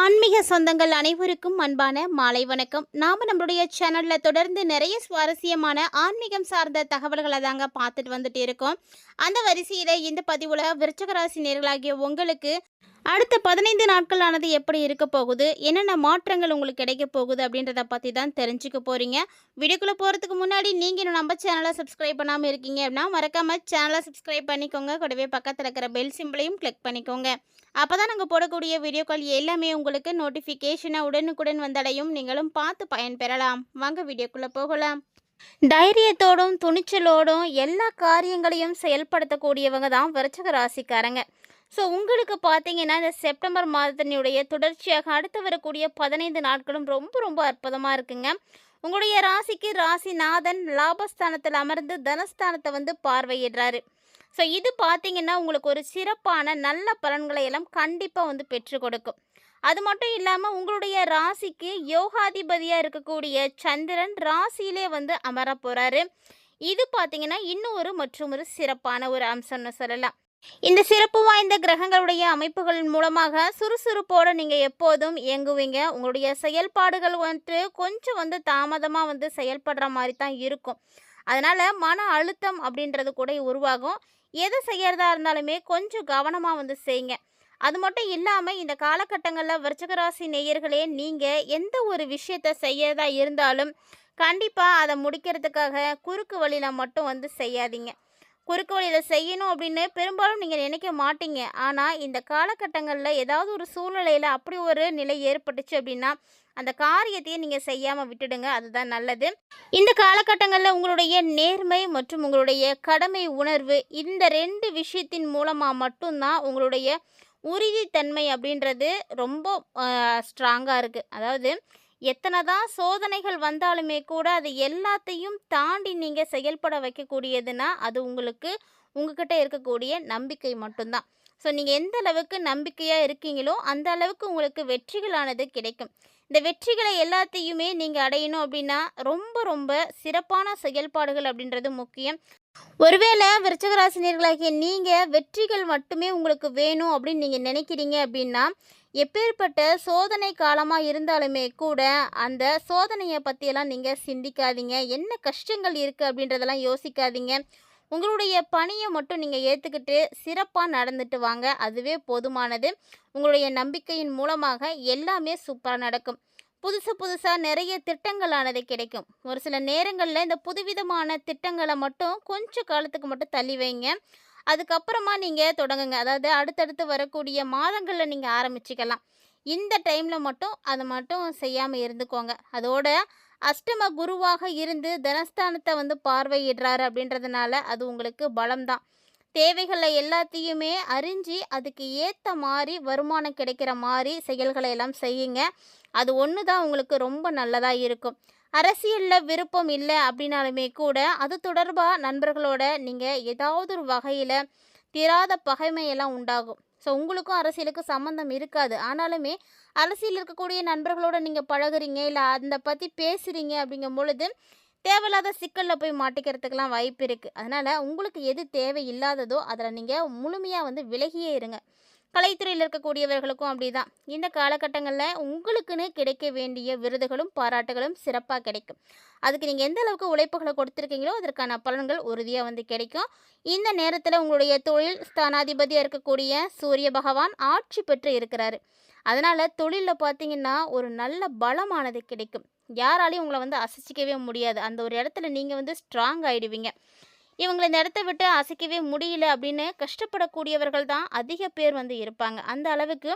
ஆன்மீக சொந்தங்கள் அனைவருக்கும் அன்பான மாலை வணக்கம். நாம நம்மளுடைய சேனல்ல தொடர்ந்து நிறைய சுவாரஸ்யமான ஆன்மீகம் சார்ந்த தகவல்களை தாங்க பார்த்துட்டு வந்துட்டு இருக்கோம். அந்த வரிசையில இந்த பதிவுல விருச்சகராசி நேர்களாகிய உங்களுக்கு அடுத்த பதினைந்து நாட்களானது எப்படி இருக்க போகுது? என்னென்ன மாற்றங்கள் உங்களுக்கு கிடைக்க போகுது? அப்படின்றத பற்றி தான் தெரிஞ்சுக்க போகிறீங்க வீடியோக்குள்ளே போகிறதுக்கு முன்னாடி நீங்கள் இன்னும் நம்ம சேனலை சப்ஸ்கிரைப் பண்ணாமல் இருக்கீங்க அப்படின்னா மறக்காமல் சேனலை சப்ஸ்கிரைப் பண்ணிக்கோங்க. கூடவே பக்கத்தில் இருக்கிற பெல் சிம்பிளையும் கிளிக் பண்ணிக்கோங்க. அப்போ தான் நாங்கள் போடக்கூடிய வீடியோக்கள் எல்லாமே உங்களுக்கு நோட்டிஃபிகேஷனை உடனுக்குடன் வந்தடையும். நீங்களும் பார்த்து பயன்பெறலாம். வாங்க வீடியோக்குள்ளே போகலாம். தைரியத்தோடும் துணிச்சலோடும் எல்லா காரியங்களையும் செயல்படுத்தக்கூடியவங்க தான் விருச்சக ராசிக்காரங்க. ஸோ உங்களுக்கு பார்த்தீங்கன்னா இந்த செப்டம்பர் மாதத்தினுடைய தொடர்ச்சியாக அடுத்து வரக்கூடிய பதினைந்து நாட்களும் ரொம்ப ரொம்ப அற்புதமாக இருக்குங்க. உங்களுடைய ராசிக்கு ராசிநாதன் லாபஸ்தானத்தில் அமர்ந்து தனஸ்தானத்தை வந்து பார்வையிடுறாரு. ஸோ இது பார்த்தீங்கன்னா உங்களுக்கு ஒரு சிறப்பான நல்ல பலன்களை எல்லாம் கண்டிப்பாக வந்து பெற்று கொடுக்கும். அது மட்டும் இல்லாமல் உங்களுடைய ராசிக்கு யோகாதிபதியாக இருக்கக்கூடிய சந்திரன் ராசியிலே வந்து அமர போகிறாரு இது பார்த்தீங்கன்னா இன்னும் ஒரு மற்றும் ஒரு சிறப்பான ஒரு அம்சம்னு சொல்லலாம். இந்த சிறப்பு வாய்ந்த கிரகங்களுடைய அமைப்புகள் மூலமாக சுறுசுறுப்போடு நீங்கள் எப்போதும் இயங்குவீங்க. உங்களுடைய செயல்பாடுகள் வந்துட்டு கொஞ்சம் வந்து தாமதமாக வந்து செயல்படுற மாதிரி தான் இருக்கும். அதனால் மன அழுத்தம் அப்படின்றது கூட உருவாகும். எது செய்கிறதா இருந்தாலுமே கொஞ்சம் கவனமாக வந்து செய்யுங்க. அது மட்டும் இல்லாமல் இந்த காலகட்டங்களில் விருச்சகராசி நேயர்களே நீங்கள் எந்த ஒரு விஷயத்தை செய்யறதா இருந்தாலும் கண்டிப்பாக அதை முடிக்கிறதுக்காக குறுக்கு வழியில் மட்டும் வந்து செய்யாதீங்க. குறுக்கு வழியில் செய்யணும் அப்படின்னு பெரும்பாலும் நீங்கள் நினைக்க மாட்டீங்க. ஆனால் இந்த காலகட்டங்களில் ஏதாவது ஒரு சூழ்நிலையில் அப்படி ஒரு நிலை ஏற்பட்டுச்சு அப்படின்னா அந்த காரியத்தையே நீங்கள் செய்யாமல் விட்டுடுங்க. அதுதான் நல்லது. இந்த காலகட்டங்களில் உங்களுடைய நேர்மை மற்றும் உங்களுடைய கடமை உணர்வு இந்த ரெண்டு விஷயத்தின் மூலமாக மட்டும்தான் உங்களுடைய உறுதித்தன்மை அப்படின்றது ரொம்ப ஸ்ட்ராங்காக இருக்குது அதாவது எத்தனை தான் சோதனைகள் வந்தாலுமே கூட அது எல்லாத்தையும் தாண்டி நீங்கள் செயல்பட வைக்கக்கூடியதுன்னா அது உங்களுக்கு உங்ககிட்ட இருக்கக்கூடிய நம்பிக்கை மட்டும்தான். ஸோ நீங்கள் எந்த அளவுக்கு நம்பிக்கையாக இருக்கீங்களோ அந்த அளவுக்கு உங்களுக்கு வெற்றிகளானது கிடைக்கும். இந்த வெற்றிகளை எல்லாத்தையுமே நீங்கள் அடையணும் அப்படின்னா ரொம்ப ரொம்ப சிறப்பான செயல்பாடுகள் அப்படின்றது முக்கியம். ஒருவேளை விருச்சகராசினியர்களாகிய நீங்கள் வெற்றிகள் மட்டுமே உங்களுக்கு வேணும் அப்படின்னு நீங்கள் நினைக்கிறீங்க அப்படின்னா எப்பேற்பட்ட சோதனை காலமாக இருந்தாலுமே கூட அந்த சோதனையை பற்றியெல்லாம் நீங்கள் சிந்திக்காதீங்க. என்ன கஷ்டங்கள் இருக்குது அப்படின்றதெல்லாம் யோசிக்காதீங்க. உங்களுடைய பணியை மட்டும் நீங்கள் ஏற்றுக்கிட்டு சிறப்பாக நடந்துட்டு வாங்க. அதுவே போதுமானது. உங்களுடைய நம்பிக்கையின் மூலமாக எல்லாமே சூப்பராக நடக்கும். புதுசு புதுசாக நிறைய திட்டங்களானது கிடைக்கும். ஒரு சில நேரங்களில் இந்த புதுவிதமான திட்டங்களை மட்டும் கொஞ்சம் காலத்துக்கு மட்டும் தள்ளி வைங்க. அதுக்கப்புறமா நீங்கள் தொடங்குங்க. அதாவது அடுத்தடுத்து வரக்கூடிய மாதங்களில் நீங்கள் ஆரம்பிச்சுக்கலாம். இந்த டைமில் மட்டும் அதை மட்டும் செய்யாமல் இருந்துக்கோங்க. அதோட அஷ்டம குருவாக இருந்து தனஸ்தானத்தை வந்து பார்வையிடுறாரு அப்படின்றதுனால அது உங்களுக்கு பலம்தான். தேவைகளை எல்லாத்தையுமே அறிஞ்சு அதுக்கு ஏற்ற மாதிரி வருமானம் கிடைக்கிற மாதிரி செயல்களை எல்லாம் செய்யுங்க. அது ஒன்று தான் உங்களுக்கு ரொம்ப நல்லதாக இருக்கும். அரசியலில் விருப்பம் இல்லை அப்படின்னாலுமே கூட அது தொடர்பாக நண்பர்களோட நீங்கள் ஏதாவது ஒரு வகையில் தீராத பகைமையெல்லாம் உண்டாகும். ஸோ உங்களுக்கும் அரசியலுக்கும் சம்மந்தம் இருக்காது. ஆனாலுமே அரசியல் இருக்கக்கூடிய நண்பர்களோட நீங்கள் பழகுறீங்க இல்லை அந்த பற்றி பேசுகிறீங்க அப்படிங்கும் பொழுது தேவையில்லாத சிக்கலில் போய் மாட்டிக்கிறதுக்கெலாம் வாய்ப்பு இருக்குது அதனால் உங்களுக்கு எது தேவை இல்லாததோ அதில் நீங்கள் முழுமையாக வந்து விலகியே இருங்க. கலைத்துறையில் இருக்கக்கூடியவர்களுக்கும் அப்படிதான். இந்த காலகட்டங்களில் உங்களுக்குன்னு கிடைக்க வேண்டிய விருதுகளும் பாராட்டுகளும் சிறப்பாக கிடைக்கும். அதுக்கு நீங்கள் எந்த அளவுக்கு உழைப்புகளை கொடுத்துருக்கீங்களோ அதற்கான பலன்கள் உறுதியாக வந்து கிடைக்கும். இந்த நேரத்தில் உங்களுடைய தொழில் ஸ்தானாதிபதியாக இருக்கக்கூடிய சூரிய பகவான் ஆட்சி பெற்று இருக்கிறாரு. அதனால் தொழிலில் பார்த்தீங்கன்னா ஒரு நல்ல பலமானது கிடைக்கும். யாராலையும் உங்களை வந்து அசைச்சிக்கவே முடியாது. அந்த ஒரு இடத்துல நீங்கள் வந்து ஸ்ட்ராங் ஆகிடுவீங்க இவங்களை இந்த இடத்த விட்டு அசைக்கவே முடியல அப்படின்னு கஷ்டப்படக்கூடியவர்கள் தான் அதிக பேர் வந்து இருப்பாங்க. அந்த அளவுக்கு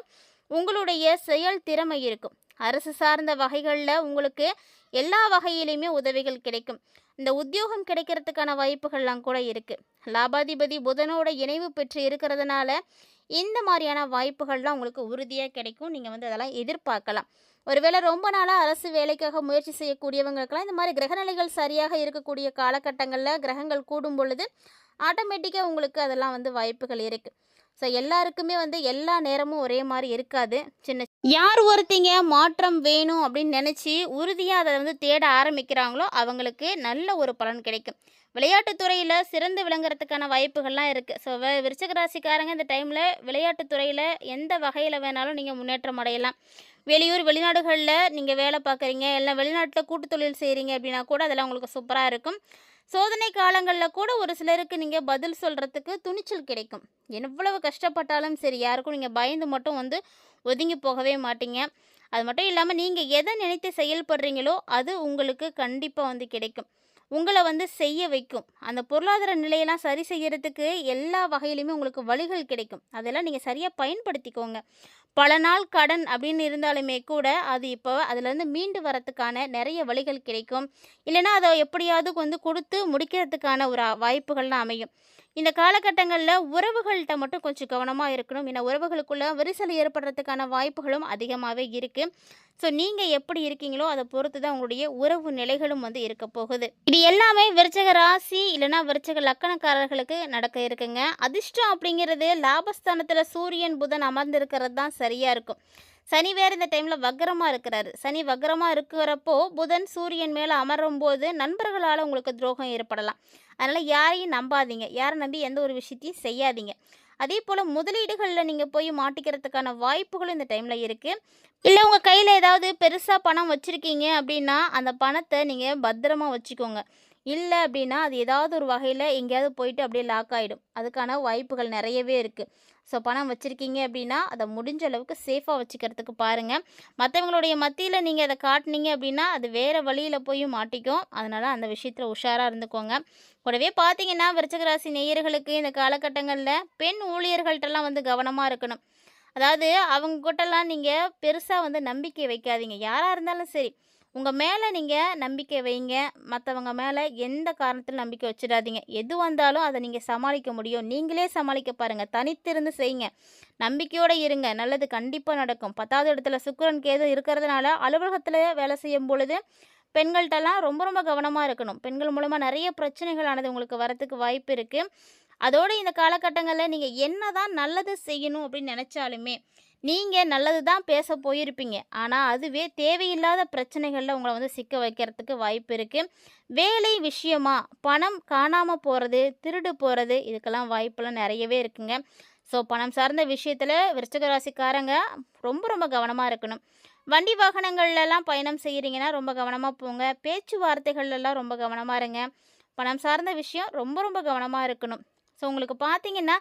உங்களுடைய செயல் திறமை இருக்கும். அரசு சார்ந்த வகைகளில் உங்களுக்கு எல்லா வகையிலையுமே உதவிகள் கிடைக்கும். இந்த உத்தியோகம் கிடைக்கிறதுக்கான வாய்ப்புகள்லாம் கூட இருக்குது லாபாதிபதி புதனோட இணைவு பெற்று இருக்கிறதுனால இந்த மாதிரியான வாய்ப்புகள்லாம் உங்களுக்கு உறுதியாக கிடைக்கும். நீங்கள் வந்து அதெல்லாம் எதிர்பார்க்கலாம். ஒருவேளை ரொம்ப நாளாக அரசு வேலைக்காக முயற்சி செய்யக்கூடியவங்களுக்கெல்லாம் இந்த மாதிரி கிரகநிலைகள் சரியாக இருக்கக்கூடிய காலகட்டங்களில் கிரகங்கள் கூடும் பொழுது ஆட்டோமேட்டிக்காக உங்களுக்கு அதெல்லாம் வந்து வாய்ப்புகள் இருக்குது ஸோ எல்லாருக்குமே வந்து எல்லா நேரமும் ஒரே மாதிரி இருக்காது. சின்ன யார் ஒருத்தங்க மாற்றம் வேணும் அப்படின்னு நினச்சி உறுதியாக அதை வந்து தேட ஆரம்பிக்கிறாங்களோ அவங்களுக்கு நல்ல ஒரு பலன் கிடைக்கும். விளையாட்டுத்துறையில் சிறந்து விளங்குறதுக்கான வாய்ப்புகள்லாம் இருக்குது ஸோ விருச்சக ராசிக்காரங்க இந்த டைமில் விளையாட்டுத்துறையில் எந்த வகையில் வேணாலும் நீங்கள் முன்னேற்றம் அடையலாம். வெளியூர் வெளிநாடுகளில் நீங்கள் வேலை பார்க்குறீங்க இல்லை வெளிநாட்டில் கூட்டு தொழில் செய்கிறீங்க அப்படின்னா கூட அதெல்லாம் உங்களுக்கு சூப்பராக இருக்கும். சோதனை காலங்களில் கூட ஒரு சிலருக்கு நீங்கள் பதில் சொல்கிறதுக்கு துணிச்சல் கிடைக்கும். எவ்வளவு கஷ்டப்பட்டாலும் சரி யாருக்கும் நீங்கள் பயந்து மட்டும் வந்து ஒதுங்கி போகவே மாட்டீங்க. அது மட்டும் இல்லாமல் நீங்கள் எதை நினைத்து செயல்படுறீங்களோ அது உங்களுக்கு கண்டிப்பாக வந்து கிடைக்கும். உங்களை வந்து செய்ய வைக்கும். அந்த பொருளாதார நிலையெல்லாம் சரி செய்கிறதுக்கு எல்லா வகையிலுமே உங்களுக்கு வழிகள் கிடைக்கும். அதெல்லாம் நீங்கள் சரியாக பயன்படுத்திக்கோங்க. பல நாள் கடன் அப்படின்னு இருந்தாலுமே கூட அது இப்போ அதுலேருந்து மீண்டு வரத்துக்கான நிறைய வழிகள் கிடைக்கும். இல்லைன்னா அதை எப்படியாவது வந்து கொடுத்து முடிக்கிறதுக்கான ஒரு வாய்ப்புகள்லாம் அமையும். இந்த காலகட்டங்களில் உறவுகள்கிட்ட மட்டும் கொஞ்சம் கவனமாக இருக்கணும். ஏன்னா உறவுகளுக்குள்ள விரிசல் ஏற்படுறதுக்கான வாய்ப்புகளும் அதிகமாகவே இருக்குது ஸோ நீங்கள் எப்படி இருக்கீங்களோ அதை பொறுத்து தான் உங்களுடைய உறவு நிலைகளும் வந்து இருக்க போகுது. இது எல்லாமே விருச்சக ராசி இல்லைன்னா விருச்சக லக்கணக்காரர்களுக்கு நடக்க இருக்குங்க. அதிர்ஷ்டம் அப்படிங்கிறது லாபஸ்தானத்தில் சூரியன் புதன் அமர்ந்திருக்கிறது தான் சரியாக இருக்கும். சனி வேறு இந்த டைமில் வக்கரமாக இருக்கிறாரு. சனி வக்கரமாக இருக்கிறப்போ புதன் சூரியன் மேலே அமரும் போது நண்பர்களால் உங்களுக்கு துரோகம் ஏற்படலாம். அதனால் யாரையும் நம்பாதீங்க. யாரை நம்பி எந்த ஒரு விஷயத்தையும் செய்யாதீங்க. அதே போல் முதலீடுகளில் நீங்கள் போய் மாட்டிக்கிறதுக்கான வாய்ப்புகளும் இந்த டைமில் இருக்குது இல்லை உங்கள் கையில் ஏதாவது பெருசாக பணம் வச்சுருக்கீங்க அப்படின்னா அந்த பணத்தை நீங்கள் பத்திரமா வச்சுக்கோங்க. இல்லை அப்படின்னா அது ஏதாவது ஒரு வகையில் எங்கேயாவது போயிட்டு அப்படியே லாக் ஆகிடும் அதுக்கான வாய்ப்புகள் நிறையவே இருக்குது ஸோ பணம் வச்சுருக்கீங்க அப்படின்னா அதை முடிஞ்ச அளவுக்கு சேஃபாக வச்சுக்கிறதுக்கு பாருங்கள் மற்றவங்களுடைய மத்தியில் நீங்கள் அதை காட்டினீங்க அப்படின்னா அது வேறு வழியில் போய் மாட்டிக்கும். அதனால் அந்த விஷயத்தில் உஷாராக இருந்துக்கோங்க. கூடவே பார்த்தீங்கன்னா விருச்சகராசி நேயர்களுக்கு இந்த காலகட்டங்களில் பெண் ஊழியர்கள்ட்டெல்லாம் வந்து கவனமாக இருக்கணும். அதாவது அவங்க கிட்டலாம் நீங்கள் பெருசாக வந்து நம்பிக்கை வைக்காதீங்க. யாராக இருந்தாலும் சரி. உங்கள் மேலே நீங்கள் நம்பிக்கை வைங்க. மற்றவங்க மேலே எந்த காரணத்தில் நம்பிக்கை வச்சிடாதீங்க. எது வந்தாலும் அதை நீங்கள் சமாளிக்க முடியும். நீங்களே சமாளிக்க பாருங்கள் தனித்திருந்து செய்யுங்க நம்பிக்கையோடு இருங்க. நல்லது கண்டிப்பாக நடக்கும். பத்தாவது இடத்துல சுக்கரன் கேது இருக்கிறதுனால அலுவலகத்தில் வேலை செய்யும் பொழுது பெண்கள்கிட்டலாம் ரொம்ப ரொம்ப கவனமாக இருக்கணும். பெண்கள் மூலமாக நிறைய பிரச்சனைகளானது உங்களுக்கு வரத்துக்கு வாய்ப்பு இருக்குது அதோடு இந்த காலகட்டங்களில் நீங்கள் என்ன தான் நல்லது செய்யணும் அப்படின்னு நினச்சாலுமே நீங்கள் நல்லது தான் பேச போயிருப்பீங்க. ஆனால் அதுவே தேவையில்லாத பிரச்சனைகளில் உங்களை வந்து சிக்க வைக்கிறதுக்கு வாய்ப்பு இருக்குது வேலை விஷயமா? பணம் காணாமல் போகிறது திருடு போகிறது இதுக்கெல்லாம் வாய்ப்பெல்லாம் நிறையவே இருக்குங்க. ஸோ பணம் சார்ந்த விஷயத்தில் விருச்சிக ராசிக்காரங்க ரொம்ப ரொம்ப கவனமாக இருக்கணும். வண்டி வாகனங்கள்லாம் பயணம் செய்கிறீங்கன்னா ரொம்ப கவனமாக போங்க. பேச்சுவார்த்தைகள்லாம் ரொம்ப கவனமாக இருங்க. பணம் சார்ந்த விஷயம் ரொம்ப ரொம்ப கவனமாக இருக்கணும். ஸோ உங்களுக்கு பார்த்தீங்கன்னா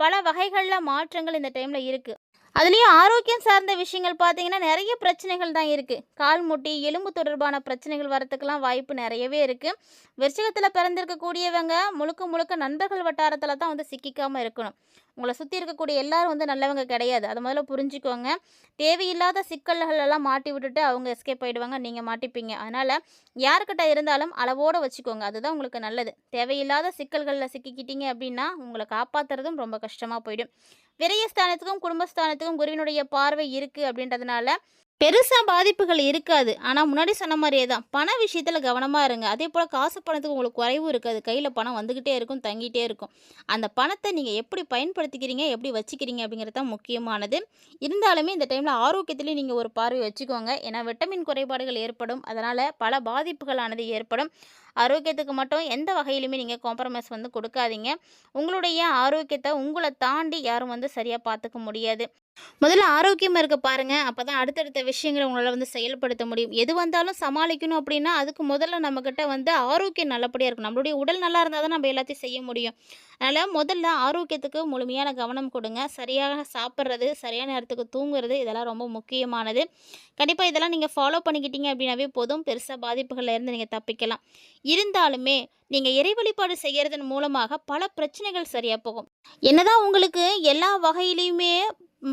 பல வகைகளில் மாற்றங்கள் இந்த டைமில் இருக்குது அதுலேயும் ஆரோக்கியம் சார்ந்த விஷயங்கள் பார்த்தீங்கன்னா நிறைய பிரச்சனைகள் தான் இருக்குது கால் முட்டி எலும்பு தொடர்பான பிரச்சனைகள் வரத்துக்கெல்லாம் வாய்ப்பு நிறையவே இருக்குது விருச்சிகத்தில் பிறந்திருக்கக்கூடியவங்க முழுக்க முழுக்க நண்பர்கள் வட்டாரத்தில் தான் வந்து சிக்கிக்காமல் இருக்கணும். உங்களை சுற்றி இருக்கக்கூடிய எல்லாரும் வந்து நல்லவங்க கிடையாது. அதை முதல்ல புரிஞ்சுக்கோங்க. தேவையில்லாத சிக்கல்கள் எல்லாம் மாட்டி விட்டுட்டு அவங்க எஸ்கேப் ஆகிடுவாங்க நீங்கள் மாட்டிப்பீங்க. அதனால் யார்கிட்ட இருந்தாலும் அளவோடு வச்சுக்கோங்க. அதுதான் உங்களுக்கு நல்லது. தேவையில்லாத சிக்கல்களில் சிக்கிக்கிட்டீங்க அப்படின்னா உங்களை காப்பாற்றுறதும் ரொம்ப கஷ்டமாக போயிடும். விரயஸ்தானத்துக்கும் குடும்பஸ்தானத்துக்கும் குருவினுடைய பார்வை இருக்குது அப்படின்றதுனால பெருசாக பாதிப்புகள் இருக்காது. ஆனால் முன்னாடி சொன்ன மாதிரியே தான். பண விஷயத்தில் கவனமாக இருங்க. அதே போல் காசு பணத்துக்கு உங்களுக்கு குறைவும் இருக்காது. கையில் பணம் வந்துக்கிட்டே இருக்கும் தங்கிட்டே இருக்கும். அந்த பணத்தை நீங்கள் எப்படி பயன்படுத்திக்கிறீங்க எப்படி வச்சுக்கிறீங்க அப்படிங்கிறது தான் முக்கியமானது. இருந்தாலுமே இந்த டைமில் ஆரோக்கியத்துலேயும் நீங்கள் ஒரு பார்வை வச்சுக்கோங்க. ஏன்னா விட்டமின் குறைபாடுகள் ஏற்படும். அதனால் பல பாதிப்புகளானது ஏற்படும். ஆரோக்கியத்துக்கு மட்டும் எந்த வகையிலுமே நீங்கள் காம்ப்ரமைஸ் வந்து கொடுக்காதீங்க. உங்களுடைய ஆரோக்கியத்தை உங்களை தாண்டி யாரும் வந்து சரியாக பார்த்துக்க முடியாது. முதல்ல ஆரோக்கியமாக இருக்க பாருங்கள் அப்போ தான் அடுத்தடுத்த விஷயங்களை உங்களால் வந்து செயல்படுத்த முடியும். எது வந்தாலும் சமாளிக்கணும் அப்படின்னா அதுக்கு முதல்ல நம்மக்கிட்ட வந்து ஆரோக்கியம் நல்லபடியாக இருக்கும் நம்மளுடைய உடல் நல்லா இருந்தால் தான் நம்ம எல்லாத்தையும் செய்ய முடியும். அதனால் முதல்ல ஆரோக்கியத்துக்கு முழுமையான கவனம் கொடுங்க. சரியாக சாப்பிட்றது சரியான நேரத்துக்கு தூங்குறது இதெல்லாம் ரொம்ப முக்கியமானது. கண்டிப்பாக இதெல்லாம் நீங்கள் ஃபாலோ பண்ணிக்கிட்டீங்க அப்படின்னாவே போதும். பெருசாக பாதிப்புகளில் இருந்து நீங்கள் தப்பிக்கலாம். இருந்தாலுமே நீங்கள் இறை வழிபாடு செய்கிறதன் மூலமாக பல பிரச்சனைகள் சரியாக போகும். என்னதான் உங்களுக்கு எல்லா வகையிலையுமே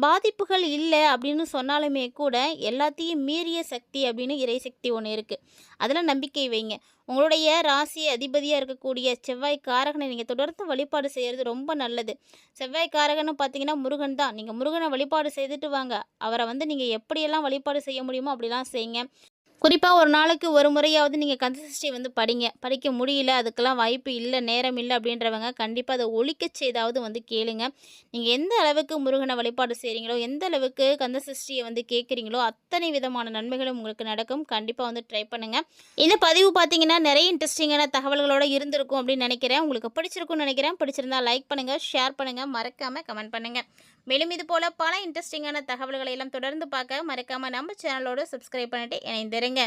பாதிப்புகள் இல்லை அப்படின்னு சொன்னாலுமே கூட எல்லாத்தையும் மீறிய சக்தி அப்படின்னு இறை சக்தி ஒன்று இருக்குது அதில் நம்பிக்கை வைங்க. உங்களுடைய ராசி அதிபதியாக இருக்கக்கூடிய செவ்வாய் காரகனை நீங்கள் தொடர்ந்து வழிபாடு செய்கிறது ரொம்ப நல்லது. செவ்வாய் காரகன்னு பார்த்தீங்கன்னா முருகன் தான். நீங்கள் முருகனை வழிபாடு செய்துட்டு வாங்க. அவரை வந்து நீங்கள் எப்படியெல்லாம் வழிபாடு செய்ய முடியுமோ அப்படிலாம் செய்யுங்க குறிப்பாக ஒரு நாளைக்கு ஒரு முறையாவது நீங்கள் கந்தசஷ்டி வந்து படிங்க. படிக்க முடியல அதுக்கெல்லாம் வாய்ப்பு இல்லை நேரம் இல்லை அப்படின்றவங்க கண்டிப்பாக அதை ஒழிக்க செய்தாவது வந்து கேளுங்க. நீங்கள் எந்த அளவுக்கு முருகனை வழிபாடு செய்கிறீங்களோ எந்த அளவுக்கு கந்தசஷ்டியை வந்து கேட்குறீங்களோ அத்தனை விதமான நன்மைகளும் உங்களுக்கு நடக்கும். கண்டிப்பாக வந்து ட்ரை பண்ணுங்கள் இந்த பதிவு பார்த்தீங்கன்னா நிறைய இன்ட்ரெஸ்டிங்கான தகவல்களோடு இருந்திருக்கும் அப்படின்னு நினைக்கிறேன். உங்களுக்கு பிடிச்சிருக்கும்னு நினைக்கிறேன். பிடிச்சிருந்தா லைக் பண்ணுங்கள் ஷேர் பண்ணுங்கள் மறக்காமல் கமெண்ட் பண்ணுங்கள் மேலும் இது போல் பல இன்ட்ரெஸ்டிங்கான தகவல்களை எல்லாம் தொடர்ந்து பார்க்க மறக்காமல் நம்ம சேனலோடு சப்ஸ்கிரைப் பண்ணிட்டு இணைந்திருங்க.